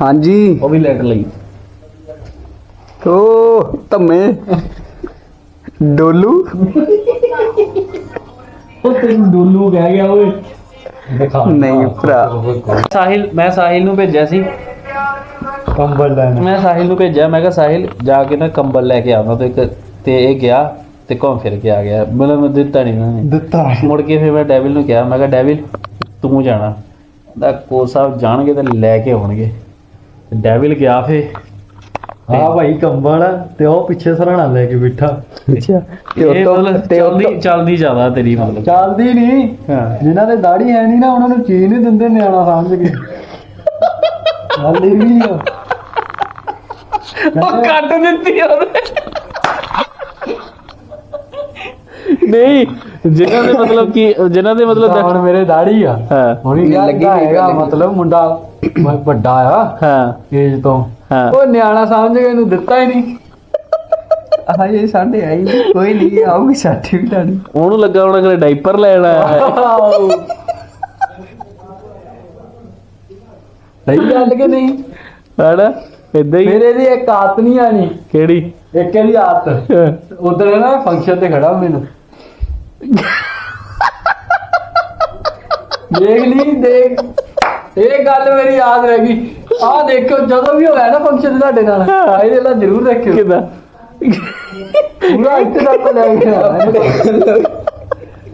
ਹਾਂਜੀ। ਉਹ ਵੀ ਲੈਟ ਲਈ। ਓ ਧੰਮੇ। ਡੋਲੂ। ਉਹ ਤੈਨੂੰ ਡੋਲੂ ਕਹਿ ਗਿਆ ਓਏ। ਨਹੀਂ ਭਰਾ। ਸਾਹਿਲ ਮੈਂ ਸਾਹਿਲ ਨੂੰ ਭੇਜਿਆ ਸੀ। ਕੰਬਲ ਲੈਣਾ। ਮੈਂ ਸਾਹਿਲ ਨੂੰ ਭੇਜਿਆ ਮੈਂ ਕਿਹਾ ਸਾਹਿਲ ਜਾ ਕੇ ਨਾ ਕੰਬਲ ਲੈ ਕੇ ਆਉਣਾ ਤੇ ਇੱਕ ਤੇ ਇਹ ਗਿਆ ਤੇ ਘੁੰਮ ਫਿਰ ਕੇ ਆ ਗਿਆ। ਮਤਲਬ ਮੈਂ ਦਿੱਤਾ ਨਹੀਂ ਨਾ। ਦਿੱਤਾ। ਮੁੜ ਕੇ ਫਿਰ ਮੈਂ ਡੈਵਿਲ ਨੂੰ ਕਿਹਾ ਮੈਂ ਕਿਹਾ ਡੈਵਿਲ ਤੂੰ ਜਾਣਾ। ਦਾ ਕੋ ਸਾਹਿਬ ਜਾਣਗੇ ਤੇ ਲੈ ਕੇ ਆਉਣਗੇ। ਤੇ ਡੈਵਿਲ ਗਿਆ ਫੇ ਹਾਂ ਭਾਈ ਕੰਬਲ ਆ, ਤੇ ਉਹ ਪਿੱਛੇ ਸਰਾਣਾ ਲੈ ਕੇ ਬੈਠਾ। ਅੱਛਾ। ਤੇ ਉਹ ਤੇ ਉਹ ਚੱਲਦੀ ਚੱਲਦੀ ਜ਼ਿਆਦਾ ਤੇਰੀ ਮਤਲਬ। ਚੱਲਦੀ ਨਹੀਂ। ਜਿਨ੍ਹਾਂ ਦੇ ਦਾੜੀ ਹੈ ਨਹੀਂ ਨਾ ਉਹਨਾਂ ਨੂੰ ਚੀਜ਼ ਨਹੀਂ ਦਿੰਦੇ ਨਿਆਣਾ ਸਮਝ ਕੇ। ਵੀ ਆ ਉਹ। ਕੱਟ ਦਿੱਤੀ ਉਹਨੇ। ਨਹੀਂ ਜਿਨ੍ਹਾਂ ਦੇ ਮਤਲਬ ਕਿ ਜਿਨ੍ਹਾਂ ਦੇ ਮਤਲਬ ਹੁਣ ਮੇਰੇ ਦਾੜੀ ਆ। ਹਾਂ। ਹੁਣੀ ਲੱਗੀ ਹੈਗਾ। ਮਤਲਬ ਮੁੰਡਾ ਮ- ਵੱਡਾ ਆ ਹਾਂ। ਏਜ ਤੋਂ। ਉਹ ਨਿਆਣਾ ਸਮਝ ਕੇ ਇਹਨੂੰ ਦਿੱਤਾ ਹੀ ਨਹੀਂ। ਆਹ ਇਹ ਸਾਡੇ ਆਈ ਕੋਈ ਨਹੀਂ ਆਊਗੀ ਸਾਡੀ ਵੀ ਡਾੜੀ ਉਹਨੂੰ ਲੱਗਾ ਉਹਨਾਂ ਕੋਲੇ ਡਾਈਪਰ ਲੈਣ ਆਇਆ ਹੈ। ਸਹੀ ਗੱਲ ਕਿ ਨਹੀਂ? ਹਣਾ ਇਦਾਂ ਹੀ। ਫਿਰ ਇਹਦੀ ਇੱਕ ਆਦਤ ਨਹੀਂ ਆਣੀ। ਕਿਹੜੀ? ਇੱਕ ਇਹਦੀ ਆਦਤ। ਉਧਰ ਨਾ ਫੰਕਸ਼ਨ ਤੇ ਖੜਾ ਮੈਨੂੰ। ਦੇਖ ਲਈ ਦੇਖ। ਇਹ ਗੱਲ ਮੇਰੀ ਯਾਦ ਰਹਿ ਗਈ। ਆਹ ਦੇਖੋ ਜਦੋਂ ਵੀ ਹੋਇਆ ਨਾ ਫੰਕਸ਼ਨ ਤੁਹਾਡੇ ਨਾਲ ਇਹਦੇ ਨਾਲ ਜ਼ਰੂਰ ਦੇਖਿਓ। ਕਿਦਾਂ? ਪੂਰਾ ਇੱਥੇ ਤੱਕ ਲੈ ਗਿਆ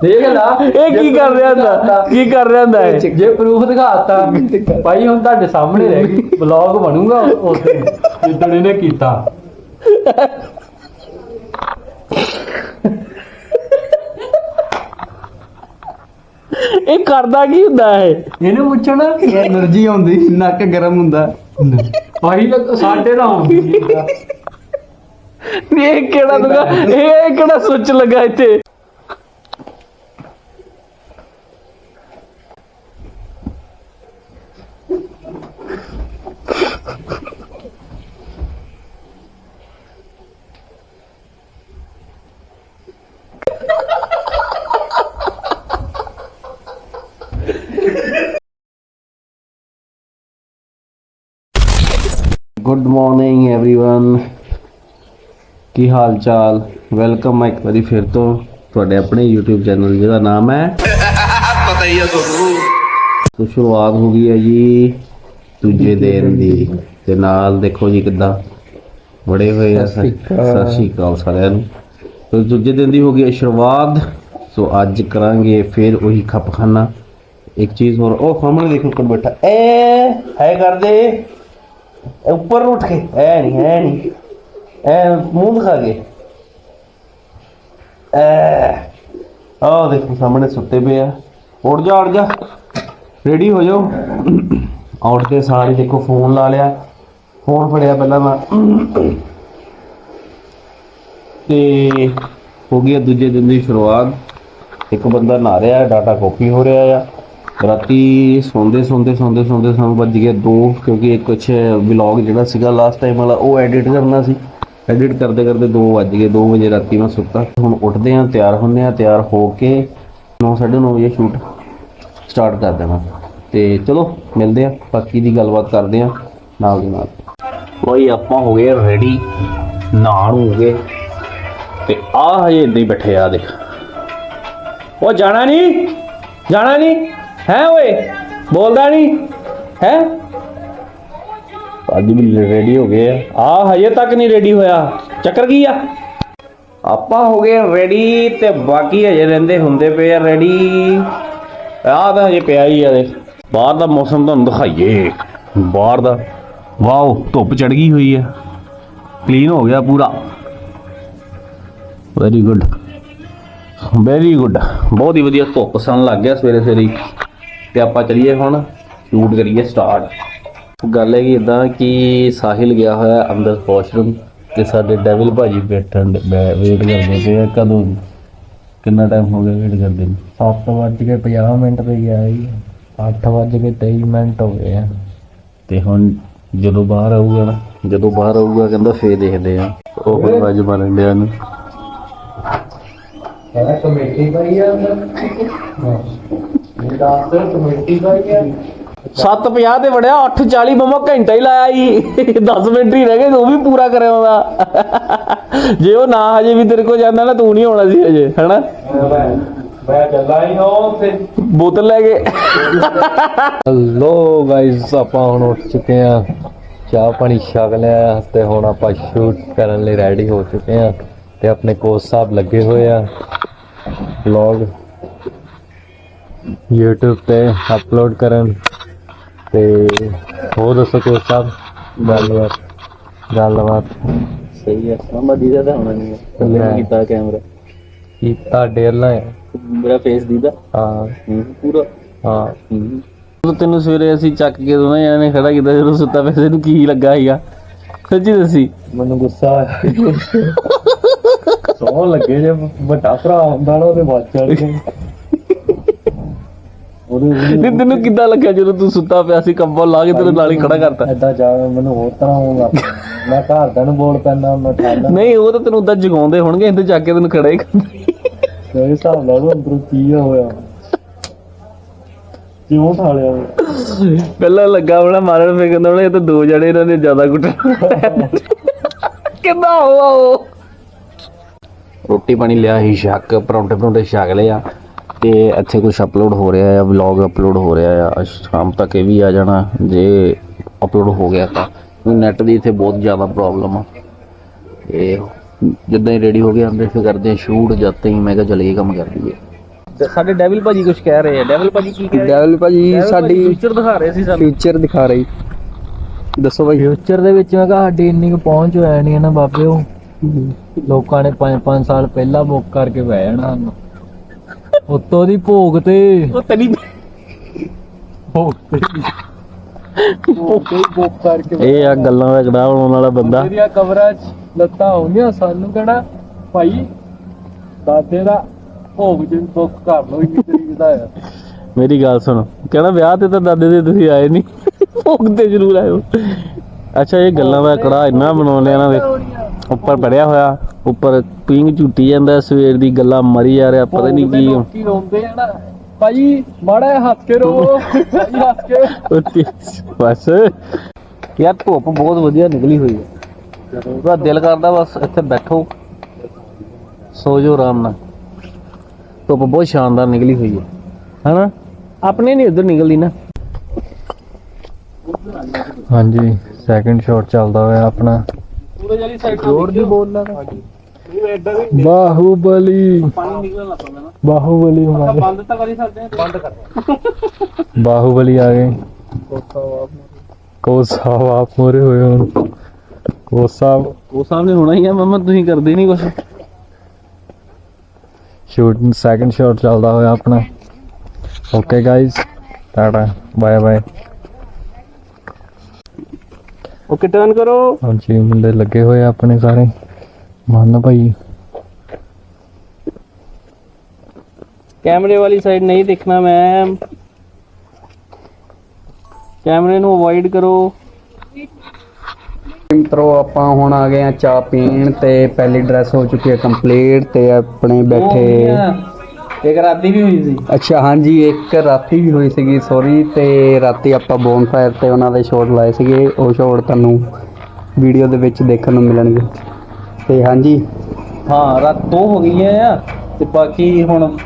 ਦੇਖ ਲਾ ਇਹ ਕੀ ਕਰ ਰਿਹਾ ਹੁੰਦਾ? ਕੀ ਕਰ ਰਿਹਾ ਹੁੰਦਾ ਇਹ? ਜੇ ਪ੍ਰੂਫ ਦਿਖਾਤਾ ਭਾਈ ਹੁਣ ਤੁਹਾਡੇ ਸਾਹਮਣੇ ਰਹਿ ਗਈ। ਵਲੌਗ ਬਣੂਗਾ ਉਸ ਦਿਨ ਜਿੱਦਣ ਇਹਨੇ ਕੀਤਾ। ਇਹ ਕਰਦਾ ਕੀ ਹੁੰਦਾ ਹੈ ਇਹਨੂੰ ਪੁੱਛਣਾ એનર્ਜੀ ਆਉਂਦੀ ਨੱਕ ਗਰਮ ਹੁੰਦਾ। ਆਹੀ ਸਾਡੇ ਦਾ ਆਉਂਦੀ। ਇਹ ਕਿਹੜਾ ਲਗਾ ਇਹ ਕਿਹੜਾ ਸੁੱਚ ਲਗਾ ਇੱਥੇ? ਗੁੱਡ ਮਾਰਨਿੰਗ एवरीवन ਕੀ ਹਾਲ ਚਾਲ ਵੈਲਕਮ ਇੱਕ ਵਾਰੀ ਫਿਰ ਤੋਂ ਤੁਹਾਡੇ ਆਪਣੇ YouTube ਚੈਨਲ ਜਿਹਦਾ ਨਾਮ ਹੈ ਪਤਾ ਹੀ ਹੈ ਤੁਹਾਨੂੰ ਸ਼ੁਰੂਆਤ ਹੋ ਗਈ ਹੈ ਜੀ ਦੂਜੇ ਦਿਨ ਦੀ ਤੇ ਨਾਲ ਦੇਖੋ ਜੀ ਕਿੱਦਾਂ ਬੜੇ ਹੋਏ ਆ ਸਤਿ ਸ਼੍ਰੀ ਅਕਾਲ ਸਾਰਿਆਂ ਨੂੰ ਤੇ ਦੂਜੇ ਦਿਨ ਦੀ ਹੋ ਗਈ ਹੈ ਸ਼ੁਰੂਆਤ ਸੋ ਅੱਜ ਕਰਾਂਗੇ ਫਿਰ ਉਹੀ ਖਪਖਾਨਾ ਇੱਕ ਚੀਜ਼ ਹੋਰ ਉਹ ਸਾਹਮਣੇ ਦੇਖੋ ਕੋਲ ਬੈਠਾ ਐ ਹੈ ਕਰਦੇ ਇਹ ਉੱਪਰ ਨੂੰ ਉੱਠ ਕੇ, ਐ ਨਹੀਂ ਐ ਨਹੀਂ ਐ ਮੂੰਹ ਦਿਖਾ ਕੇ। ਐ, ਆਹ ਦੇਖੋ ਸਾਹਮਣੇ ਸੁੱਤੇ ਪਏ ਆ। ਉੱਠ ਜਾ ਉੱਠ ਜਾ। ਰੈਡੀ ਹੋ ਜਾਓ। ਉੱਠ ਕੇ ਸਾਰੇ ਦੇਖੋ, ਫੋਨ ਲਾ ਲਿਆ। ਫੋਨ ਫੜਿਆ ਪਹਿਲਾਂ ਮੈਂ। ਤੇ ਹੋ ਗਿਆ ਦੂਜੇ ਦਿਨ ਦੀ ਸ਼ੁਰੂਆਤ। ਇੱਕ ਬੰਦਾ ਨਹਾ ਰਿਹਾ, ਡਾਟਾ ਕਾਪੀ ਹੋ ਰਿਹਾ ਆ। ਰਾਤੀ ਸੌਂਦੇ ਸੌਂਦੇ ਸੌਂਦੇ ਸੌਂਦੇ ਸਾਨੂੰ ਵੱਜ ਗਿਆ 2 ਕਿਉਂਕਿ ਇੱਕ ਕੁਛ ਵਲੌਗ ਜਿਹੜਾ ਸੀਗਾ ਲਾਸਟ ਟਾਈਮ ਵਾਲਾ, ਉਹ ਐਡਿਟ ਕਰਨਾ ਸੀ। ਐਡਿਟ ਕਰਦੇ ਕਰਦੇ 2 ਵੱਜ ਗਏ 2 ਵਜੇ ਰਾਤੀ ਮੈਂ ਸੁੱਤਾ। ਹੁਣ ਉੱਠਦੇ ਆਂ ਤਿਆਰ ਹੁੰਦੇ ਆਂ ਤਿਆਰ ਹੋ ਕੇ 9:30 ਵਜੇ ਸ਼ੂਟ ਸਟਾਰਟ ਕਰ ਦੇਣਾ ਤੇ ਚਲੋ, ਮਿਲਦੇ ਆਂ ਬਾਕੀ ਦੀ ਗੱਲਬਾਤ ਕਰਦੇ ਆਂ ਨਾਲ ਦੀ ਨਾਲ। ਕੋਈ ਆਪਾਂ ਹੋ ਗਏ ਰੈਡੀ ਨਹਾਣ ਹੋ ਗਏ। ਤੇ ਆ ਹਜੇ ਏਦਾਂ ਹੀ ਬੈਠੇ ਆ ਦੇਖ। ਉਹ ਜਾਣਾ ਨਹੀਂ? ਜਾਣਾ ਨਹੀਂ? ਹੈ ਓਏ? ਬੋਲਦਾ ਨਹੀਂ ਹੈ? ਅੱਜ ਵੀ ਰੈਡੀ ਹੋ ਗਏ ਆ। ਆ ਹਜੇ ਤੱਕ ਨਹੀਂ ਰੈਡੀ ਹੋਇਆ। ਚੱਕਰ ਕੀ ਆ? ਆਪਾਂ ਹੋ ਗਏ ਰੈਡੀ ਤੇ ਬਾਕੀ ਹਜੇ ਰਹਿੰਦੇ ਹੁੰਦੇ ਪਏ ਆ ਰੈਡੀ ਆ ਤਾਂ ਹਜੇ ਪਿਆ ਹੀ ਆ ਦੇਖ ਬਾਹਰ ਦਾ ਮੌਸਮ ਤੁਹਾਨੂੰ ਦਿਖਾਈਏ। ਬਾਹਰ ਦਾ ਵਾਓ, ਧੁੱਪ ਚੜ ਗਈ ਹੋਈ ਆ। ਕਲੀਨ ਹੋ ਗਿਆ ਪੂਰਾ। ਵੈਰੀ ਗੁੱਡ ਵੈਰੀ ਗੁੱਡ ਬਹੁਤ ਹੀ ਵਧੀਆ ਧੁੱਪ ਸਨ ਲੱਗ ਗਿਆ ਸਵੇਰੇ ਸਵੇਰੇ ਤੇ ਆਪਾਂ ਚਲੀਏ ਹੁਣ ਸ਼ੂਟ ਕਰੀਏ ਸਟਾਰਟ ਗੱਲ ਹੈ ਕਿ ਇਦਾਂ ਕਿ ਸਾਹਿਲ ਗਿਆ ਹੋਇਆ ਅੰਦਰ ਵਾਸ਼ਰੂਮ ਤੇ ਸਾਡੇ ਡੈਵਿਲ ਭਾਜੀ ਬੈਠਣ ਵੇਟ ਕਰਦੇ ਪਏ ਆ ਕਦੋਂ? ਕਿੰਨਾ ਟਾਈਮ ਹੋ ਗਿਆ ਵੇਟ ਕਰਦੇ ਨੂੰ? 7 ਵੱਜ ਕੇ 50 ਮਿੰਟ ਤੇ ਗਿਆ ਜੀ 8 ਵੱਜ ਕੇ 23 ਮਿੰਟ ਹੋ ਗਏ ਆ। ਤੇ ਹੁਣ ਜਦੋਂ ਬਾਹਰ ਆਊਗਾ ਨਾ ਜਦੋਂ ਬਾਹਰ ਆਊਗਾ ਕਹਿੰਦਾ ਫੇਰ ਦੇਖਦੇ ਆ। ਉਹ ਹੁਣ ਵੱਜ ਮਾਰਨ ਡਿਆ ਨੂੰ ਕਹਿੰਦਾ ਕਮੇਟੀ ਪਾਈ ਆ ਅੰਦਰ ਇਹ ਦੱਸ ਕਮੇਟੀ ਪਾਈ 7:50 ਤੇ ਵੜਿਆ 8:40 ਮਮਾ ਘੰਟਾ ਹੀ ਲਾਇਆ ਹੀ 10 ਮਿੰਟ ਹੀ ਰਹਿ ਗਏ ਉਹ ਵੀ ਪੂਰਾ ਕਰਿਆ ਉਹਦਾ। ਜੇ ਉਹ ਨਾ ਹਜੇ ਵੀ ਤੇਰੇ ਕੋਲ ਜਾਂਦਾ ਨਾ, ਤੂੰ ਨਹੀਂ ਆਉਣਾ ਸੀ ਹਜੇ, ਹੈਨਾ? ਮੈਂ ਚੱਲਾ ਹੀ ਹਾਂ ਤੇ ਬੋਤਲ ਲੈ ਗਏ ਹੈਲੋ ਗਾਇਸ ਆਪਾਂ ਹੁਣ ਉੱਠ ਚੁੱਕੇ ਆ ਚਾਹ ਪਾਣੀ ਛਕ ਲਿਆ ਤੇ ਹੁਣ ਆਪਾਂ ਸ਼ੂਟ ਕਰਨ ਲਈ ਰੈਡੀ ਹੋ ਚੁੱਕੇ ਆ ਤੇ ਆਪਣੇ ਕੋਚ ਸਾਹਿਬ ਲੱਗੇ ਹੋਏ ਆ। ਵਲੌਗ YouTube ਤੇ ਅਪਲੋਡ ਕਰਨ ਤੇ ਹੋਰ ਦੱਸੋ ਕੋਚ ਸਾਹਿਬ ਗੱਲਬਾਤ ਗੱਲਬਾਤ ਸਹੀ ਹੈ ਮਮਾ ਦੀਦਾ ਤਾਂ ਹੋਣਾ ਨਹੀਂ ਲੈ। ਕੀਤਾ ਕੈਮਰਾ ਕੀ ਤੁਹਾਡੇ ਹੈ ਮੇਰਾ ਫੇਸ ਦੀਦਾ। ਹਾਂ। ਪੂਰਾ। ਹਾਂ। ਉਹ ਤੈਨੂੰ ਸਵੇਰੇ ਅਸੀਂ ਚੱਕ ਕੇ ਦੋਵੇਂ ਜਣਿਆਂ ਨੇ ਖੜਾ ਕੀਤਾ ਜਦੋਂ ਸੁੱਤਾ ਪਿਆ ਸੀ ਨੂੰ ਕੀ ਲੱਗਾ ਸੀਗਾ? ਸੱਚੀ ਦੱਸੀ। ਮੈਨੂੰ ਗੁੱਸਾ ਆਇਆ ਸੌ ਲੱਗੇ ਜੇ ਵੱਡਾ ਭਰਾ ਹੁੰਦਾ ਨਾ ਉਹਦੇ ਬਾਅਦ ਚੜ ਗਏ ਤੇ ਤੈਨੂੰ ਕਿੱਦਾਂ ਲੱਗਿਆ ਜਦੋਂ ਤੂੰ ਸੁੱਤਾ ਪਿਆ ਸੀ ਕੰਬਲ ਲਾ ਕੇ ਤੇਰੇ ਨਾਲ ਹੀ ਖੜਾ ਕਰਤਾ? ਐਦਾਂ ਜਾ ਮੈਨੂੰ ਹੋਰ ਤਰ੍ਹਾਂ ਹੋਣ ਲੱਗ ਪਿਆ। ਮੈਂ ਘਰਦਿਆਂ ਨੂੰ ਬੋਲ ਪੈਂਦਾ ਮੈਂ ਠਾਲਾ ਨਹੀਂ ਉਹ ਤਾਂ ਤੈਨੂੰ ਉਦਾਂ ਜਗਾਉਂਦੇ ਹੋਣਗੇ ਇੰਦੇ ਚੱਕ ਕੇ ਤੈਨੂੰ ਖੜਾ ਹੀ ਕਰਦੇ ਮੇਰੇ ਹਿਸਾਬ ਨਾਲ ਉਹ ਅੰਦਰੋਂ ਕੀ ਹੋਇਆ? ਕਿਉਂ ਠਾਲਿਆ ਉਹ? ਪਹਿਲਾਂ ਲੱਗਾ ਹੋਣਾ ਮਾਰਨ ਫੇ ਕਹਿੰਦਾ ਹੋਣਾ ਇਹ ਤਾਂ ਦੋ ਜਣੇ ਇਹਨਾਂ ਨੇ ਜ਼ਿਆਦਾ ਕੁੱਟਣਾ ਕਿੱਦਾਂ ਹੋਆ ਉਹ ਰੋਟੀ ਪਾਣੀ ਲਿਆ ਹੀ ਛੱਕ ਪਰੌਂਠੇ ਪਰੌਂਠੇ ਛਕ ਲਿਆ ਤੇ ਇੱਥੇ ਕੁਝ ਅਪਲੋਡ ਹੋ ਰਿਹਾ ਆ ਵਲੌਗ ਅਪਲੋਡ ਹੋ ਰਿਹਾ ਆ। ਸ਼ਾਮ ਤੱਕ ਇਹ ਵੀ ਆ ਜਾਣਾ ਜੇ ਅਪਲੋਡ ਹੋ ਗਿਆ ਤਾਂ। ਨੈਟ ਦੀ ਇੱਥੇ ਬਹੁਤ ਜ਼ਿਆਦਾ ਪ੍ਰੋਬਲਮ ਆ। ਇਹ ਜਿੱਦਾਂ ਹੀ ਰੈਡੀ ਹੋ ਗਏ ਅੰਦਰ ਫਿਰ ਕਰਦੇ ਆ ਸ਼ੂਟ ਜਦ ਹੀ ਮੈਂ ਕਿਹਾ ਚਲੇ ਕੰਮ ਕਰ ਲਈਏ। ਸਾਡੇ ਡੈਵਲ ਭਾਜੀ ਕੁਝ ਕਹਿ ਰਹੇ ਆ। ਡੈਵਲ ਭਾਜੀ ਕੀ ਕਹਿ ਡੈਵਲ ਭਾਜੀ ਸਾਡੀ ਫਿਊਚਰ ਦਿਖਾ ਰਹੇ ਸੀ ਸਾਨੂੰ। ਫਿਊਚਰ ਦਿਖਾ ਰਹੀ। ਦੱਸੋ ਭਾਈ। ਫਿਊਚਰ ਦੇ ਵਿੱਚ ਮੈਂ ਕਿਹਾ ਸਾਡੀ ਇੰਨੀ ਕੁ ਪਹੁੰਚ ਹੋਇਆ ਨਹੀਂ ਹੈ ਨਾ ਬਾਬੇ ਉਹ। ਲੋਕਾਂ ਨੇ 5-5 ਸਾਲ ਪਹਿਲਾਂ ਬੁੱਕ ਕਰਕੇ ਬਹਿ ਜਾਣਾ ਸਾਨੂੰ। ਉੱਤੋਂ ਦੀ ਭੋਗ ਤੇ। ਉਹ ਤੇਰੀ ਭੋਗ ਤੇ। ਭੋਗ ਤੇ ਬੁੱਕ ਕਰਕੇ ਇਹ ਆ ਗੱਲਾਂ ਦਾ ਕੜਾ ਬਣਾਉਣ ਵਾਲਾ ਬੰਦਾ। ਮੇਰੀਆਂ ਕਵਰਾਂ 'ਚ ਲੱਤਾਂ ਹੋਣੀਆਂ ਸਾਨੂੰ ਕਹਿਣਾ ਭਾਈ ਦਾਦੇ ਦਾ ਭੋਗ ਜੀ ਬੁੱਕ ਕਰ ਲਓ ਇੰਨੀ ਤਰੀਕ ਦਾ ਆ ਮੇਰੀ ਗੱਲ ਸੁਣ। ਕਹਿੰਦਾ ਵਿਆਹ ਤੇ ਤਾਂ ਦਾਦੇ ਦੇ ਤੁਸੀਂ ਆਏ ਨਹੀਂ ਭੋਗ ਤੇ ਜ਼ਰੂਰ ਆਇਓ। ਅੱਛਾ ਇਹ ਗੱਲਾਂ ਦਾ ਕੜਾ ਇੰਨਾ ਬਣਾਉਂਦੇ ਆ ਨਾ ਵੇ। ਉੱਪਰ ਪੜਿਆ ਹੋਇਆ ਉੱਪਰ ਪਿੰਗ ਝੂਟੀ ਜਾਂਦਾ ਸਵੇਰ ਦੀ ਗੱਲਾਂ ਮਰੀ ਜਾ ਰਿਹਾ ਪਤਾ ਨਹੀਂ ਕੀ ਲੋਕੀ ਰੋਂਦੇ ਆ ਨਾ ਭਾਈ ਮਾੜਾ ਜਿਹਾ ਹੱਸ ਕੇ ਰੋ ਭਾਈ ਕੇ ਬਸ। ਯਾਰ ਧੁੱਪ ਬਹੁਤ ਵਧੀਆ ਨਿਕਲੀ ਹੋਈ ਹੈ। ਉਹਦਾ ਦਿਲ ਕਰਦਾ ਬਸ ਇੱਥੇ ਬੈਠੋ। ਸੋ ਜਾਓ ਆਰਾਮ ਨਾਲ। ਧੁੱਪ ਬਹੁਤ ਸ਼ਾਨਦਾਰ ਨਿਕਲੀ ਹੋਈ ਹੈ। ਹਨਾ? ਆਪਣੇ ਨਹੀਂ ਉਧਰ ਨਿਕਲਦੀ ਨਾ। ਹਾਂਜੀ ਸੈਕਿੰਡ ਸ਼ਾਟ ਚੱਲਦਾ ਹੋਇਆ ਆਪਣਾ। ਜ਼ੋਰ ਦੀ ਬੋਲਣਾ ਬਾਹੂਬਲੀ। ਪਾਣੀ ਨਿਕਲਣ ਲੱਗ ਪੈਂਦਾ ਨਾ। ਬਾਹੂਬਲੀ ਹਮਾਰੇ ਬੰਦ ਤਾਂ ਕਰੀ ਸਕਦੇ ਆ ਬੰਦ ਕਰ ਬਾਹੂਬਲੀ ਆ ਗਏ। ਕੋ ਸਾਹਿਬ ਆਪ ਮੋਰੇ ਹੋਏ ਹੁਣ। ਕੋ ਸਾਹਿਬ ਉਹ ਸਾਹਮਣੇ ਹੋਣਾ ਹੀ ਆ ਮਮਾ ਤੁਸੀਂ ਕਰਦੇ ਨਹੀਂ ਕੁਛ। ਸ਼ੂਟ ਸੈਕਿੰਡ ਸ਼ਾਟ ਚੱਲਦਾ ਹੋਇਆ ਆਪਣਾ। ਓਕੇ ਗਾਇਸ ਟਾਟਾ। ਬਾਏ ਬਾਏ ਓਕੇ ਟਰਨ ਕਰੋ? ਹਾਂਜੀ ਮੁੰਡੇ ਲੱਗੇ ਹੋਏ ਆ ਆਪਣੇ ਸਾਰੇ। ਮੰਨ ਭਾਈ। ਕੈਮਰੇ ਵਾਲੀ ਸਾਈਡ ਨਹੀਂ ਦੇਖਣਾ ਮੈਮ ਕੈਮਰੇ ਨੂੰ ਅਵੋਇਡ ਕਰੋ। ਮਿੱਤਰੋ ਆਪਾਂ ਹੁਣ ਆ ਗਏ ਆ ਚਾਹ ਪੀਣ ਤੇ ਪਹਿਲੀ ਡਰੈਸ ਹੋ ਚੁੱਕੀ ਹੈ ਕੰਪਲੀਟ ਤੇ ਆਪਣੇ ਬੈਠੇ ਇੱਕ ਰਾਤੀ ਵੀ ਹੋਈ ਸੀ। ਅੱਛਾ ਹਾਂਜੀ ਇੱਕ ਰਾਤੀ ਵੀ ਹੋਈ ਸੀਗੀ ਸੌਰੀ ਤੇ ਰਾਤੀ ਆਪਾਂ ਬੋਨਫਾਇਰ ਤੇ ਉਹਨਾਂ ਦੇ ਸ਼ਾਟ ਲਾਏ ਸੀਗੇ। ਉਹ ਸ਼ਾਟ ਤੁਹਾਨੂੰ ਵੀਡੀਓ ਦੇ ਵਿੱਚ ਦੇਖਣ ਨੂੰ ਮਿਲਣਗੇ। ਤੇ ਹਾਂਜੀ। ਹਾਂ ਰਾਤ ਦੋ ਹੋ ਗਈਆਂ ਆ ਤੇ ਬਾਕੀ ਹੁਣ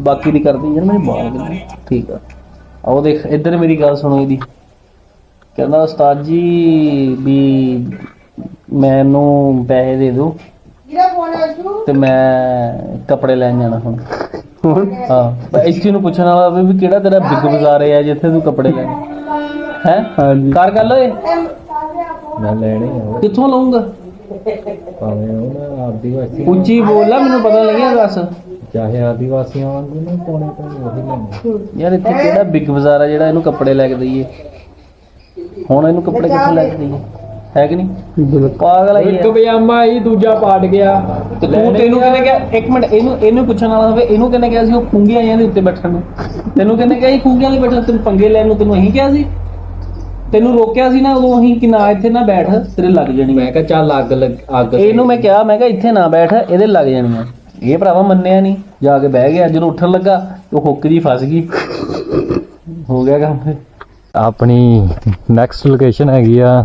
ਬਾਕੀ ਦੀ ਕਰਦੀ ਯਾਰ ਮੇਰੇ ਬਾਲ ਕਿੰਨੇ ਠੀਕ ਆ। ਆ ਉਹ ਦੇਖ ਇੱਧਰ ਮੇਰੀ ਗੱਲ ਸੁਣੋ ਇਹਦੀ। ਕਹਿੰਦਾ ਉਸਤਾਦ ਜੀ ਵੀ ਮੈਨੂੰ ਪੈਸੇ ਦੇ ਦਿਓ। ਤੇ ਮੈਂ ਕੱਪੜੇ ਲੈਣ ਜਾਣਾ ਹੁਣ। ਹੁਣ ਹਾਂ ਇੱਥੇ ਨੂੰ ਪੁੱਛਣ ਵਾਲਾ ਵੀ ਕਿਹੜਾ ਤੇਰਾ ਬਿੱਗ ਬਾਜ਼ਾਰ ਹੈ ਜਿੱਥੇ ਤੂੰ ਕੱਪੜੇ ਲੈਣੇ? ਹੈ? ਹਾਂਜੀ। ਕਰ ਗੱਲ ਓਏ। ਮੈਂ ਲੈਣੇ ਆ ਕਿੱਥੋਂ ਲਊਂਗਾ? ਭਾਵੇਂ ਉਹ ਨਾ ਆਦੀਵਾਸੀ ਉੱਚੀ ਬੋਲ ਮੈਨੂੰ ਪਤਾ ਲੱਗਿਆ ਦੱਸ। ਚਾਹੇ ਆਦੀਵਾਸੀਆਂ ਵਾਂਗੂ ਨਾ ਪਾਉਣੇ ਤਾਂ ਉਹੀ ਲੈਣੇ। ਯਾਰ ਇੱਥੇ ਕਿਹੜਾ ਬਿੱਗ ਬਾਜ਼ਾਰ ਆ ਜਿਹੜਾ ਇਹਨੂੰ ਕੱਪੜੇ ਲੈ ਕੇ ਦਈਏ? ਹੁਣ ਇਹਨੂੰ ਕੱਪੜੇ ਕਿੱਥੋਂ ਲੈ ਕੇ ਦਈਏ? ਹੈ ਕਿ ਨਹੀਂ? ਬਿਲਕੁਲ। ਪਾਗਲ ਹੈ ਇੱਕ ਪਜਾਮਾ ਹੀ ਦੂਜਾ ਪਾਟ ਗਿਆ। ਤੇ ਤੂੰ ਤੈਨੂੰ ਕਿਹਨੇ ਕਿਹਾ? ਇੱਕ ਮਿੰਟ ਇਹਨੂੰ ਇਹਨੂੰ ਪੁੱਛਣ ਵਾਲਾ ਹੋਵੇ ਇਹਨੂੰ ਕਿਹਨੇ ਕਿਹਾ ਸੀ ਉਹ ਖੁੰਗੀਆਂ ਆਈਆਂ ਦੇ ਉੱਤੇ ਬੈਠਣ ਨੂੰ? ਤੈਨੂੰ ਕਿਹਨੇ ਕਿਹਾ ਸੀ ਖੁੰਗੀਆਂ ਦੇ ਬੈਠਣ? ਤੈਨੂੰ ਪੰਗੇ ਲੈਣ ਨੂੰ ਤੈਨੂੰ ਅਹੀਂ ਕਿਹਾ ਸੀ। ਤੈਨੂੰ ਰੋਕਿਆ ਸੀ ਨਾ ਉਦੋਂ ਅਹੀਂ ਕਿ ਨਾ ਇੱਥੇ ਨਾ ਬੈਠ ਤੇਰੇ ਲੱਗ ਜਾਣੀ ਮੈਂ ਕਿਹਾ ਚੱਲ ਅੱਗ ਲੱਗ ਅੱਗ ਇਹਨੂੰ ਮੈਂ ਕਿਹਾ ਮੈਂ ਕਿਹਾ ਇੱਥੇ ਨਾ ਬੈਠ ਇਹਦੇ ਲੱਗ ਜਾਣੀਆਂ ਇਹ ਭਰਾਵਾ ਮੰਨਿਆ ਨਹੀਂ ਜਾ ਕੇ ਬਹਿ ਗਿਆ ਜਦੋਂ ਉੱਠਣ ਲੱਗਾ ਉਹ ਹੁੱਕ ਜੀ ਫਸ ਗਈ। ਹੋ ਗਿਆ ਕੰਮ ਆਪਣੀ ਨੈਕਸਟ ਲੋਕੇਸ਼ਨ ਹੈਗੀ ਆ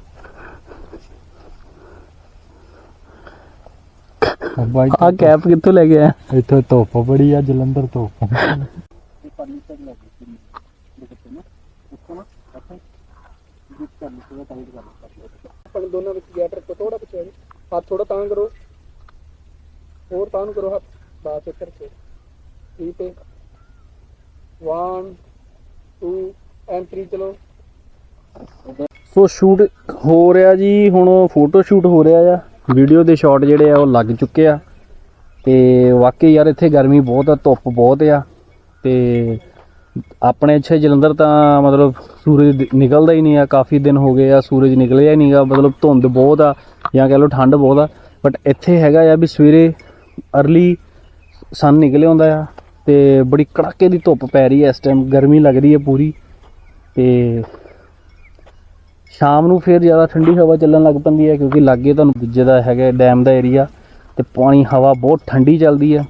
ਬਣਿਆ ਆ ਕੈਪ ਕਿੱਥੋਂ ਲੈ ਗਿਆ ਇੱਥੇ ਧੁੱਪ ਬੜੀ ਆ ਜਲੰਧਰ ਧੁੱਪ। ਆਪਣੇ ਦੋਨਾਂ ਵਿੱਚ ਗੈਪ ਰੱਖੋ ਥੋੜਾ ਪਿੱਛੇ ਹੱਥ ਥੋੜਾ ਤਾਂ ਕਰੋ। ਹੋਰ ਤਾਂ ਨੂੰ ਕਰੋ ਹੱਥ। ਬਾਤ ਇੱਧਰ ਸੇ ਠੀਕ ਤੇ 1 2 ਐਂਡ 3 ਚਲੋ। ਸੋ ਸ਼ੂਟ ਹੋ ਰਿਹਾ ਜੀ ਹੁਣ ਫੋਟੋ ਸ਼ੂਟ ਹੋ ਰਿਹਾ ਆ। ਵੀਡੀਓ ਦੇ ਸ਼ਾਟ ਜਿਹੜੇ ਆ, ਉਹ ਲੱਗ ਚੁੱਕੇ ਆ। ਤੇ ਵਾਕਈ ਯਾਰ, ਇੱਥੇ ਗਰਮੀ ਬਹੁਤ ਆ, ਧੁੱਪ ਬਹੁਤ ਆ। ਤੇ ਆਪਣੇ ਇੱਥੇ ਜਲੰਧਰ ਤਾਂ ਮਤਲਬ ਸੂਰਜ ਨਿਕਲਦਾ ਹੀ ਨਹੀਂ ਆ। ਕਾਫੀ ਦਿਨ ਹੋ ਗਏ ਆ, ਸੂਰਜ ਨਿਕਲਿਆ ਹੀ ਨਹੀਂਗਾ ਮਤਲਬ ਧੁੰਦ ਬਹੁਤ ਆ, ਜਾਂ ਕਹ ਲਓ ਠੰਡ ਬਹੁਤ ਆ। ਬਟ ਇੱਥੇ ਹੈਗਾ ਆ ਵੀ ਸਵੇਰੇ ਅਰਲੀ ਸਨ ਨਿਕਲਿਆ ਹੁੰਦਾ ਆ ਤੇ ਬੜੀ ਕੜਾਕੇ ਦੀ ਧੁੱਪ ਪੈ ਰਹੀ ਹੈ ਇਸ ਟਾਈਮ ਗਰਮੀ ਲੱਗ ਰਹੀ ਹੈ ਪੂਰੀ। ਤੇ ਸ਼ਾਮ ਨੂੰ ਫਿਰ ਜ਼ਿਆਦਾ ਠੰਡੀ ਹਵਾ ਚੱਲਣ ਲੱਗ ਪੈਂਦੀ ਹੈ ਕਿਉਂਕਿ ਲਾਗੇ ਤੁਹਾਨੂੰ ਦੂਜੇ ਦਾ ਹੈਗਾ ਡੈਮ ਦਾ ਏਰੀਆ ਤੇ ਪਾਣੀ ਹਵਾ ਬਹੁਤ ਠੰਡੀ ਚੱਲਦੀ ਹੈ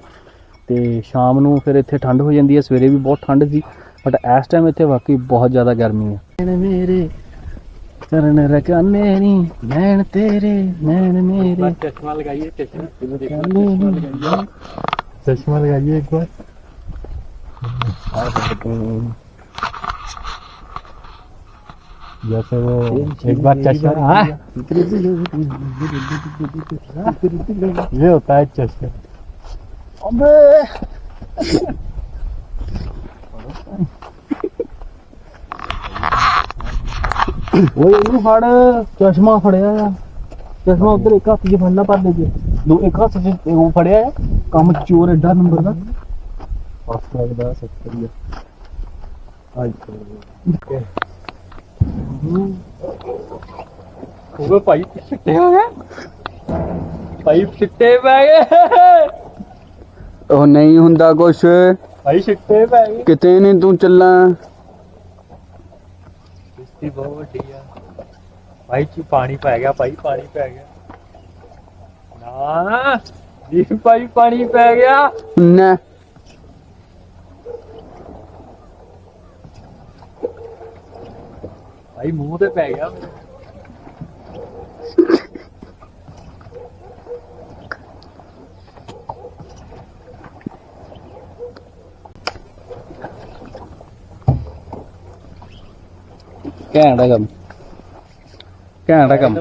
ਤੇ ਸ਼ਾਮ ਨੂੰ ਫਿਰ ਇੱਥੇ ਠੰਡ ਹੋ ਜਾਂਦੀ ਹੈ ਸਵੇਰੇ ਵੀ ਬਹੁਤ ਠੰਡ ਸੀ ਬਟ ਇਸ ਟਾਈਮ ਇੱਥੇ ਵਾਕਈ ਬਹੁਤ ਜ਼ਿਆਦਾ ਗਰਮੀ ਹੈ। ਮੇਰੇ ਚਰਨ ਰਕਾਨੇ ਨੀ ਨੈਣ ਤੇਰੇ ਨੈਣ ਮੇਰੇ। ਚਸ਼ਮਾ ਲਗਾਈਏ ਚਸ਼ਮਾ ਚਸ਼ਮਾ ਲਗਾਈਏ ਇੱਕ ਬਾਰ जैसे वो एक बार चश्मा हाँ? ये होता है चश्मा ਓਏ ਇਹਨੂੰ ਫੜ ਚਸ਼ਮਾ ਫੜਿਆ ਆ ਚਸ਼ਮਾ ਉਧਰ ਇੱਕ ਹੱਥ 'ਚ ਫੜਨਾ ਪਰ ਦੇ ਦੋ ਇੱਕ ਹੱਥ 'ਚ ਉਹ ਫੜਿਆ ਆ ਕੰਮ ਚੋਰ ਐਡਾ ਨੰਬਰ ਦਾ फर्स्ट लगता है सत्तर ਭਾਈ ਹੁੰਦਾ ਕੁਛ। ਭਾਈ ਸਿੱਟੇ ਪੈ ਗਏ। ਕਿਤੇ ਨਹੀਂ ਤੂੰ ਚੱਲਾਂ। ਕਿਸ਼ਤੀ ਬਹੁਤ ਵੱਡੀ ਆ। ਭਾਈ ਚ ਪਾਣੀ ਪੈ ਗਿਆ ਭਾਈ ਪਾਣੀ ਪੈ ਗਿਆ। ਨਾ ਜੀ ਭਾਈ ਪਾਣੀ ਪੈ ਗਿਆ। ਨਾ। ਭਾਈ ਮੂੰਹ ਤੇ ਪੈ ਗਿਆ। ਘੈਂਟ ਆ ਕੰਮ। ਘੈਂਟ ਆ ਕੰਮ।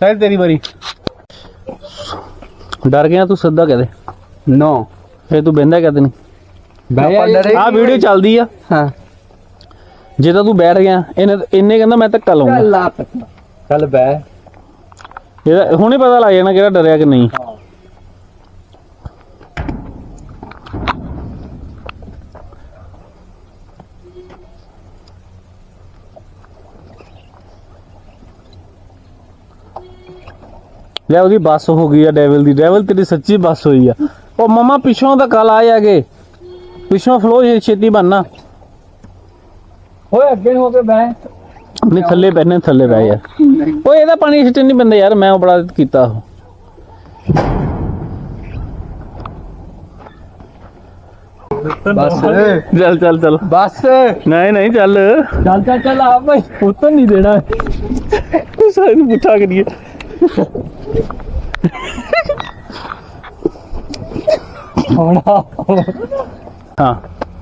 ਸਾਈਡ ਤੇਰੀ ਵਾਰੀ। ਡਰ ਗਿਆ ਤੂੰ ਸਿੱਧਾ ਕਹਦੇ। ਨੋ ਫੇ ਤੂੰ ਬਹਿੰਦਾ ਕਹਦੇ ਨਹੀਂ ਆ ਵੀਡੀਓ ਚੱਲਦੀ ਆ। ਹਾਂ। ਜੇ ਤਾਂ ਤੂੰ ਬੈਠ ਗਿਆ ਇਹਨੇ ਇਹਨੇ ਕਹਿੰਦਾ ਮੈਂ ਧੱਕਾ ਲਾਉਂਗਾ। ਲਾ ਚੱਲ ਬੈ। ਇਹਦਾ ਹੁਣੇ ਪਤਾ ਲੱਗ ਜਾਣਾ ਕਿਹੜਾ ਡਰਿਆ ਕਿ ਨਹੀਂ। ਲੈ ਉਹਦੀ ਬੱਸ ਹੋ ਗਈ ਆ ਡੈਵਲ ਦੀ। ਡੈਵਲ ਤੇਰੀ ਸੱਚੀ ਬੱਸ ਹੋਈ ਆ। ਉਹ ਮਮਾ ਪਿੱਛੋਂ ਤਾਂ ਕੱਲ ਆ ਜਾਗੇ ਪਿੱਛੋਂ ਫਲੋ ਛੇਤੀ ਬੰਨਾ ਓਏ ਅੱਗੇ ਹੋ ਕੇ ਬਹਿ। ਨਹੀਂ ਥੱਲੇ ਬੈਠਨੇ ਥੱਲੇ ਬਹਿ ਯਾਰ। ਓਏ ਇਹਦਾ ਪਾਣੀ ਸਿੱਟਣ ਨਹੀਂ ਬੰਦਾ ਯਾਰ ਮੈਂ ਉਹ ਬੜਾ ਕੀਤਾ ਉਹ। ਬਸ। ਚੱਲ ਚੱਲ ਚੱਲ ਬਸ। ਨਹੀਂ ਨਹੀਂ ਚੱਲ। ਚੱਲ ਚੱਲ ਚੱਲ ਆ ਭਾਈ ਉਤਰ ਨਹੀਂ ਦੇਣਾ। ਸਾਰੇ ਨੂੰ ਪੁੱਛਾ ਕਰੀਏ ਹੋਣਾ ਹਾਂ।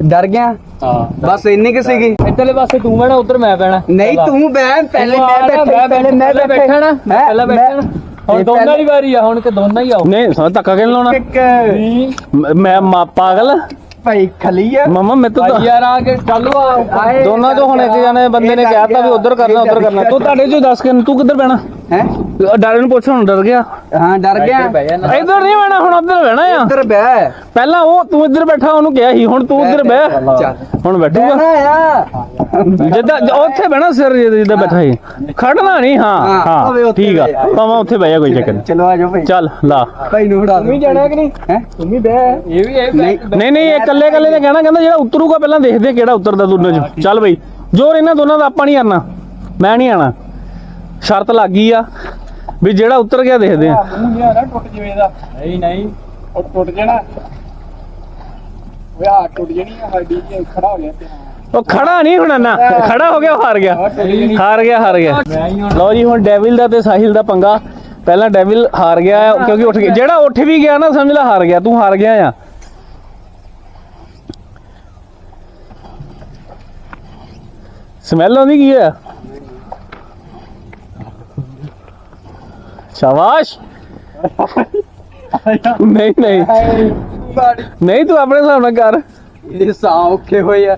ਡਰ ਗਿਆ? ਹਾਂ। ਬਸ ਇੰਨੀ ਕਿ ਸੀਗੀ। ਇੱਧਰਲੇ ਪਾਸੇ ਤੂੰ ਬਹਿਣਾ ਉਧਰ ਮੈਂ ਬਹਿਣਾ। ਨਹੀਂ ਤੂੰ ਬਹਿ ਪਹਿਲੇ ਮੈਂ ਬੈਠਾ ਪਹਿਲੇ ਮੈਂ ਪਹਿਲਾਂ ਬੈਠਾ। ਨਾ। ਪਹਿਲਾਂ ਬੈਠਾ ਹੁਣ ਦੋਨਾਂ ਦੀ ਵਾਰੀ ਆ ਹੁਣ ਕਿ ਦੋਨਾਂ ਹੀ ਆਓ। ਨਹੀਂ ਸਾਲਾ ਧੱਕਾ ਕਿਉਂ ਲਾਉਣਾ ਇੱਕ ਮ- ਮੈਂ ਮਾ- ਪਾਗਲ ਭਾਈ ਖਲੀ ਆ ਮਮਾ ਮੈਂ ਤਾਂ ਯਾਰ ਆ ਕੇ ਚੱਲੋ ਆਏ। ਦੋਨਾਂ ਤੋਂ ਹੁਣ ਇੱਕ ਜਣੇ ਬੰਦੇ ਨੇ ਕਹਿਤਾ ਵੀ ਉਧਰ ਕਰਨਾ ਉਧਰ ਕਰਨਾ। ਤੂੰ ਤੁਹਾਡੇ ਚੋਂ ਦੱਸ ਕੇ ਤੂੰ ਕਿੱਧਰ ਬਹਿਣਾ? ਹੈ? ਡਾਰੇ ਨੂੰ ਪੁੱਛ ਹੁਣ ਡਰ ਗਿਆ। ਹਾਂ ਡਰ ਗਿਆ। ਇੱਧਰ ਨਹੀਂ ਬਹਿਣਾ ਹੁਣ ਉੱਧਰ ਬਹਿਣਾ ਆ। ਇੱਧਰ ਬਹਿ। ਪਹਿਲਾਂ ਉਹ ਤੂੰ ਇੱਧਰ ਬੈਠਾ ਉਹਨੂੰ ਕਿਹਾ ਸੀ ਹੁਣ ਤੂੰ ਇੱਧਰ ਬਹਿ। ਹੁਣ ਬੈਠੂਗਾ। ਜਿੱਦਾਂ ਉੱਥੇ ਬਹਿਣਾ ਸਿਰ ਜਿੱਦਾਂ ਬੈਠਾ ਸੀ। ਖੜਨਾ ਨਹੀਂ ਹਾਂ ਹਾਂ, ਹਾਂ ਠੀਕ ਆ। ਪਾਵਾਂ ਉੱਥੇ ਬਹਿ ਜਾ ਕੋਈ ਚੱਕਰ ਚਲੋ ਆ ਜਾਓ ਭਾਈ। ਚੱਲ ਲਾ। ਭਾਈ ਨੂੰ ਉਡਾ ਤੂੰ ਜਾਣਾ ਕਿ ਨਹੀਂ? ਹੈ? ਤੂੰ ਵੀ ਬਹਿ। ਇਹ ਵੀ ਇਹ ਨਹੀਂ ਨਹੀਂ ਨਹੀਂ ਇਹ ਇਕੱਲੇ ਇਕੱਲੇ ਨੇ ਕਹਿਣਾ ਕਹਿੰਦਾ ਜਿਹੜਾ ਉਤਰੂਗਾ ਪਹਿਲਾਂ ਦੇਖਦੇ ਕਿਹੜਾ ਉਤਰਦਾ ਦੋਨਾਂ ਚ। ਚੱਲ ਬਈ ਜੋਰ ਇਹਨਾਂ ਦੋਨਾਂ ਦਾ ਆਪਾਂ ਨਹੀਂ ਕਰਨਾ ਮੈਂ ਨਹੀਂ ਆਣਾ ਸ਼ਰਤ ਲੱਗ ਗਈ ਆ ਵੀ ਜਿਹੜਾ ਉਤਰ ਗਿਆ ਦੇਖਦੇ ਆ। ਮੂੰਹ ਜਿਹਾ ਨਾ ਟੁੱਟ ਜਵੇ ਦਾ ਨਹੀਂ ਨਹੀਂ ਉਹ ਟੁੱਟ ਜਾਣਾ। ਓਏ ਆ ਟੁੱਟ ਜਣੀ ਆ ਹੱਡੀ ਜੀ ਖੜਾ ਹੋ ਗਿਆ ਤੇ ਉਹ ਖੜਾ ਨਹੀਂ ਹੋਣਾ ਨਾ ਖੜਾ ਹੋ ਗਿਆ ਹਾਰ ਗਿਆ। ਹਾਰ ਗਿਆ ਹਾਰ ਗਿਆ। ਲਓ ਜੀ ਹੁਣ ਡੈਵਿਲ ਦਾ ਤੇ ਸਾਹਿਲ ਦਾ ਪੰਗਾ। ਪਹਿਲਾਂ ਡੈਵਿਲ ਹਾਰ ਗਿਆ ਕਿਉਂਕਿ ਉੱਠ ਗਿਆ ਜਿਹੜਾ ਉੱਠ ਵੀ ਗਿਆ ਨਾ ਸਮਝ ਲੈ ਹਾਰ ਗਿਆ ਤੂੰ ਹਾਰ ਗਿਆ ਆ। ਸਮੈਲ ਆਉਂਦੀ ਕੀ ਆ ਸ਼ਾਬਾਸ਼। ਨਹੀਂ ਨਹੀਂ। ਨਹੀਂ ਤੂੰ ਆਪਣੇ ਹਿਸਾਬ ਨਾਲ ਕਰ। ਇਹ ਸਾਹ ਔਖੇ ਹੋਏ ਆ।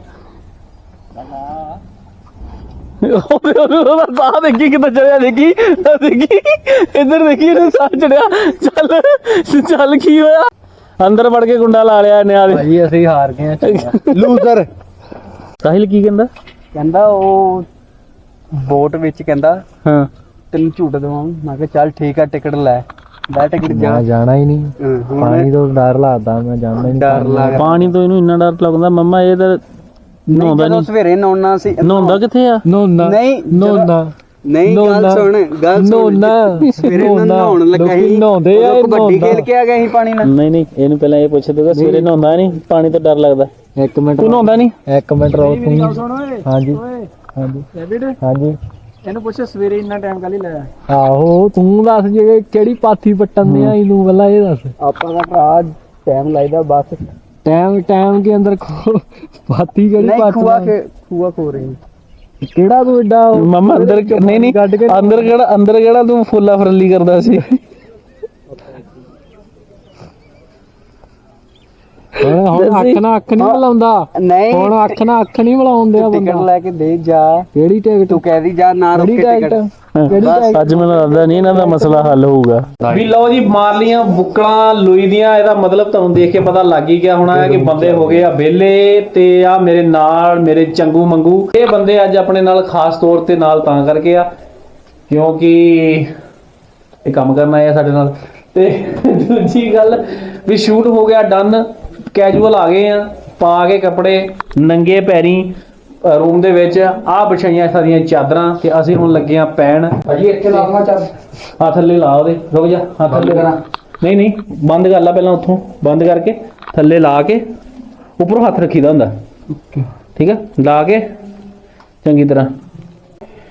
ਉਹਦੇ ਉਹਦਾ ਸਾਹ ਦੇਖੀ ਕਿੱਦਾਂ ਚੜਿਆ ਦੇਖੀ? ਦੇਖੀ? ਇੱਧਰ ਦੇਖੀ ਇਹਨੇ ਸਾਹ ਚੜਿਆ। ਚੱਲ ਚੱਲ ਕੀ ਹੋਇਆ? ਅੰਦਰ ਵੜ ਕੇ ਗੁੰਡਾ ਲਾ ਲਿਆ ਇਹਨੇ ਆਦੇ ਭਾਈ ਅਸੀਂ ਹਾਰ ਗਏ ਲੂਜ਼ਰ ਸਾਹਿਲ ਕੀ ਕਹਿੰਦਾ? ਕਹਿੰਦਾ ਉਹ ਬੋਟ ਵਿੱਚ ਕਹਿੰਦਾ ਹਾਂ। ਤੈਨੂੰ ਝੂਟ ਦਵਾਂ। ਮੈਂ ਕਿਹਾ ਚੱਲ ਠੀਕ ਆ ਟਿਕਟ ਲੈ। ਲੈ ਟਿਕਟ ਜਾ। ਮੈਂ ਜਾਣਾ ਹੀ ਨਹੀਂ। ਹਾਂ, ਹੁਣ ਪਾਣੀ ਤੋਂ ਡਰ ਲੱਗਦਾ ਮੈਂ ਜਾਣਾ ਹੀ ਨਹੀਂ। ਡਰ ਲੱਗ ਪਾਣੀ ਤੋਂ ਇਹਨੂੰ ਇੰਨਾ ਡਰ ਲੱਗਦਾ ਮੰਮਾ ਇਹ ਤਾਂ ਨਹਾਉਂਦਾ ਜਦੋਂ ਨਹੀਂ। ਸਵੇਰੇ ਨਹਾਉਣਾ ਸੀ ਨਹਾਉਂਦਾ ਕਿੱਥੇ ਆ? ਨੋਨਾ ਨਹੀਂ ਨੋਨਾ ਨਹੀਂ ਗੱਲ। ਸੁਣ ਗੱਲ ਸੁਣ। ਨਹਾਉਣਾ। ਸਵੇਰੇ ਨਾ ਨਹਾਉਣਾ। ਲੱਗਾ ਸੀ। ਨਹਾਉਂਦੇ ਆ, ਕਬੱਡੀ। ਖੇਲ ਕੇ ਆ ਗਏ ਸੀ ਪਾਣੀ ਨਾਲ। ਨਹੀਂ ਨਹੀਂ ਇਹਨੂੰ ਪਹਿਲਾਂ ਇਹ ਪੁੱਛ ਦੂਗਾ ਸਵੇਰੇ ਨਹਾਉਂਦਾ ਨਹੀਂ ਪਾਣੀ ਤੋਂ ਡਰ ਲੱਗਦਾ। ਇੱਕ ਮਿੰਟ ਤੂੰ ਨਹਾਉਂਦਾ ਨਹੀਂ? ਇੱਕ ਮਿੰਟ ਰੋ ਤੂੰ ਹਾਂਜੀ ਹਾਂਜੀ। ਡੇਵਿਡ ਹਾਂਜੀ। ਇਹਨੂੰ ਪੁੱਛ ਸਵੇਰੇ ਇੰਨਾ ਟਾਈਮ ਕਾਲੀ ਲਾਇਆ। ਆਹੋ ਤੂੰ ਦੱਸ ਜੇ ਕਿਹੜੀ ਪਾਥੀ ਪੱਟਣ ਦੇ ਆ ਇਹਨੂੰ ਪਹਿਲਾਂ ਇਹ ਦੱਸ। ਆਪਾਂ ਦਾ ਭਰਾ ਟਾਈਮ ਲਾਈਦਾ ਬਸ। ਟਾਈਮ ਟਾਈਮ ਕੇ ਅੰਦਰ ਖੋ ਪਾਥੀ ਕਿਹੜੀ ਨਹੀਂ ਪੱਟ ਖੂਆ ਕੇ ਖੂਆ ਖੋ ਰਹੀ। ਕਿਹੜਾ ਤੂੰ ਏਡਾ ਮੰਮਾ ਅੰਦਰ ਨਹੀਂ ਨਹੀਂ ਕੱਢ ਕੇ ਅੰਦਰ ਕਿਹੜਾ ਅੰਦਰ ਕਿਹੜਾ ਤੂੰ ਫੁੱਲਾ ਫਰਲੀ ਕਰਦਾ ਸੀ? ਹੁਣ ਹੁਣ ਅੱਖ ਨਾਲ ਅੱਖ ਨਹੀਂ ਮਿਲਾਉਂਦਾ ਨਹੀਂ। ਹੁਣ ਅੱਖ ਨਾਲ ਅੱਖ ਨਹੀਂ ਮਿਲਾਉਂਦੇ ਆ ਟਿਕਟ ਬੰਦਾ। ਲੈ ਕੇ ਦੇ ਜਾ। ਕਿਹੜੀ ਟਿਕਟ? ਤੂੰ ਕਹਿ ਦੀ ਜਾ ਨਾ ਕਿਹੜੀ ਰੁਕੇ ਟਿਕਟ। ਟਿਕਟ? ਕਿਹੜੀ ਟਿਕਟ? ਅੱਜ ਮੈਨੂੰ ਲੱਗਦਾ ਨਹੀਂ ਇਹਨਾਂ ਦਾ ਮਸਲਾ ਹੱਲ ਹੋਊਗਾ। ਵੀ ਲਓ ਜੀ ਮਾਰ ਲੀਆਂ ਬੁੱਕਲਾਂ ਲੋਈ ਦੀਆਂ ਇਹਦਾ ਮਤਲਬ ਤੁਹਾਨੂੰ ਦੇਖ ਕੇ ਪਤਾ ਲੱਗ ਹੀ ਗਿਆ ਹੋਣਾ ਹੈ ਕਿ ਬੰਦੇ ਹੋ ਗਏ ਆ ਵਿਹਲੇ ਤੇ ਆ ਮੇਰੇ ਨਾਲ ਮੇਰੇ ਚੰਗੂ ਮੰਗੂ। ਇਹ ਬੰਦੇ ਅੱਜ ਆਪਣੇ ਨਾਲ ਖਾਸ ਤੌਰ ਤੇ ਨਾਲ ਤਾਂ ਕਰਕੇ ਆ ਕਿਉਂਕਿ ਇਹ ਕੰਮ ਕਰਨ ਆ ਸਾਡੇ ਨਾਲ। ਤੇ ਦੂਜੀ ਗੱਲ ਵੀ ਸ਼ੂਟ ਹੋ ਗਿਆ ਡਨ। ਕੈਜੂਅਲ ਆ ਗਏ ਆ ਪਾ ਕੇ ਕੱਪੜੇ ਨੰਗੇ ਪੈਰੀ ਰੂਮ ਦੇ ਵਿੱਚ ਆ ਵਿਛਾਈਆਂ ਸਾਰੀਆਂ ਚਾਦਰਾਂ ਤੇ ਅਸੀਂ ਹੁਣ ਲੱਗੇ ਆ ਪੈਣ। ਭਾਜੀ ਇੱਥੇ ਲਾਉਣਾ ਚੱਲ ਹੱਥ ਥੱਲੇ ਲਾ ਉਹਦੇ ਰੁਕ ਜਾ ਹੱਥ ਥੱਲੇ ਕਰਾਂ। ਨਹੀਂ ਨਹੀਂ ਬੰਦ ਕਰ ਲੈ ਪਹਿਲਾਂ ਉੱਥੋਂ ਬੰਦ ਕਰਕੇ ਥੱਲੇ ਲਾ ਕੇ ਉੱਪਰੋਂ ਹੱਥ ਰੱਖੀਦਾ ਹੁੰਦਾ। ਠੀਕ ਹੈ ਲਾ ਕੇ ਚੰਗੀ ਤਰ੍ਹਾਂ।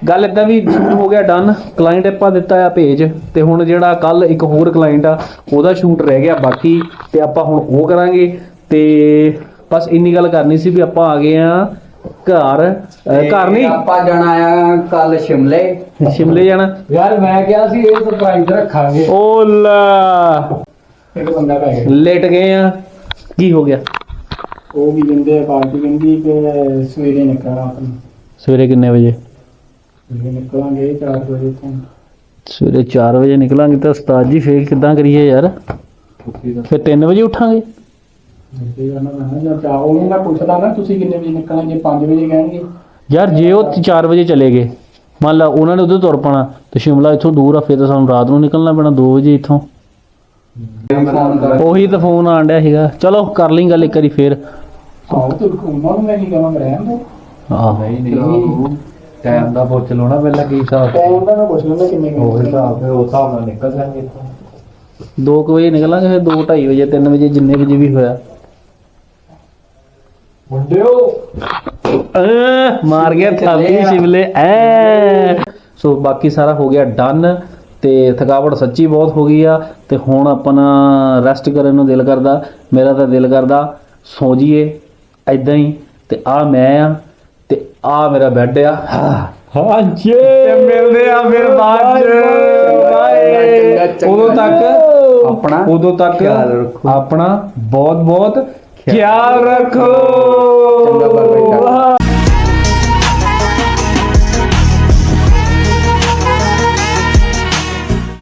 ਗੱਲ ਇਦਾਂ ਵੀ ਸ਼ੂਟ ਹੋ ਗਿਆ ਡਨ। ਕਲਾਇੰਟ ਆਪਾਂ ਦਿੱਤਾ ਆ ਭੇਜ ਤੇ ਹੁਣ ਜਿਹੜਾ ਕੱਲ ਇੱਕ ਹੋਰ ਕਲਾਇੰਟ ਆ ਉਹਦਾ ਸ਼ੂਟ ਰਹਿ ਗਿਆ ਬਾਕੀ ਤੇ ਆਪਾਂ ਹੁਣ ਉਹ ਕਰਾਂਗੇ। ਤੇ ਬਸ ਇੰਨੀ ਗੱਲ ਕਰਨੀ ਸੀ ਵੀ ਆਪਾਂ ਆ ਗਏ ਆ ਘਰ। ਅਹ ਘਰ ਨਹੀਂ। ਆਪਾਂ ਜਾਣਾ ਆ ਕੱਲ ਸ਼ਿਮਲੇ। ਸ਼ਿਮਲੇ ਜਾਣਾ। ਯਾਰ ਮੈਂ ਕਿਹਾ ਸੀ ਇਹ ਸਰਪ੍ਰਾਈਜ਼ ਰੱਖਾਂਗੇ। ਓ ਲਾ। ਇੱਕ ਬੰਦਾ ਪੈ ਗਿਆ। ਲੇਟ ਗਏ ਆ। ਕੀ ਹੋ ਗਿਆ? ਉਹ ਵੀ ਕਹਿੰਦੇ ਆ ਪਾਰਟੀ ਕਹਿੰਦੀ ਕਿ ਸਵੇਰੇ ਨਿਕਲਣਾ ਆਪਾਂ। ਸਵੇਰੇ ਕਿੰਨੇ ਵਜੇ? ਸਵੇਰੇ ਨਿਕਲਾਂਗੇ 4 ਵਜੇ ਤੋਂ ਸਵੇਰੇ 4 ਵਜੇ ਨਿਕਲਾਂਗੇ ਤਾਂ ਉਸਤਾਦ ਜੀ ਫੇਰ ਕਿੱਦਾਂ ਕਰੀਏ ਯਾਰ? ਫਿਰ 3 ਵਜੇ ਉਠਾਂਗੇ। ਤੇ ਜਾਣਾ ਮੈਂ ਜਾਂ ਚਾ ਉਹਨੂੰ ਮੈਂ ਪੁੱਛਦਾ ਨਾ ਤੁਸੀਂ ਕਿੰਨੇ ਵਜੇ ਨਿਕਲਾਂਗੇ 5 ਵਜੇ ਕਹਿਣਗੇ। ਯਾਰ ਜੇ ਉਹ 4 ਵਜੇ ਚਲੇ ਗਏ ਮੰਨ ਲਾ ਉਹਨਾਂ ਨੇ ਉਧਰ ਤੁਰ ਪਣਾ ਤੇ ਸ਼ਿਮਲਾ ਇੱਥੋਂ ਦੂਰ ਆ ਫਿਰ ਤਾਂ ਸਾਨੂੰ ਰਾਤ ਨੂੰ ਨਿਕਲਣਾ ਪੈਣਾ 2 ਵਜੇ ਇੱਥੋਂ। ਉਹੀ ਤਾਂ ਫੋਨ ਆਣ ਡਿਆ ਸੀਗਾ। ਚਲੋ ਕਰ ਲਈ ਗੱਲ ਇੱਕ ਵਾਰੀ ਫੇਰ। ਆਓ ਤੇ ਉਹਨਾਂ ਨੂੰ ਮੈਂ ਕੀ ਕਹਾਂ ਰਹਿਣ ਦੋ। ਆਹ। ਨਹੀਂ ਨਹੀਂ ਟਾਈਮ ਦਾ ਪੁੱਛ ਲਓ ਨਾ ਪਹਿਲਾਂ ਕੀ ਹਿਸਾਬ ਟਾਈਮ ਦਾ ਮੈਂ ਪੁੱਛ ਲੈਂਦਾ ਕਿੰਨੇ ਕੁ ਉਹ ਵਜੇ। ਹਿਸਾਬ ਫਿਰ ਉਸ ਹਿਸਾਬ ਨਾਲ ਨਿਕਲ ਜਾਣਗੇ ਇੱਥੋਂ। 2 ਵਜੇ ਨਿਕਲਾਂਗੇ ਫਿਰ 2 2:30 ਵਜੇ 3 ਵਜੇ ਜਿੰਨੇ ਵਜੇ ਵੀ ਹੋਇਆ। ਮੁੰਡਿਓ। ਅਹ, ਮਾਰ ਗਿਆ ਥਾਲੀ ਸ਼ਿਮਲੇ। ਐ। ਸੋ ਬਾਕੀ ਸਾਰਾ ਹੋ ਗਿਆ ਡਨ ਤੇ ਥਕਾਵਟ ਸੱਚੀ ਬਹੁਤ ਹੋ ਗਈ ਆ ਤੇ ਹੁਣ ਆਪਣਾ ਰੈਸਟ ਕਰਨ ਨੂੰ ਦਿਲ ਕਰਦਾ ਮੇਰਾ ਤਾਂ ਦਿਲ ਕਰਦਾ ਸੌ ਜੀਏ ਐਦਾਂ ਹੀ। ਤੇ ਆ ਮੈਂ ਆ ਤੇ ਆ ਮੇਰਾ ਬੈੱਡ ਆ। ਹਾਂਜੀ। ਤੇ ਮਿਲਦੇ ਆ ਫਿਰ ਬਾਅਦ ਬਾਏ। ਚੰਗਾ। ਉਦੋਂ ਤੱਕ ਆਪਣਾ ਉਦੋਂ ਤੱਕ ਖਿਆਲ ਰੱਖੋ। ਆਪਣਾ ਬਹੁਤ ਬਹੁਤ ਖਿਆਲ ਰੱਖੋ ਚੰਗਾ ਬਾਬਾ ਜੀ।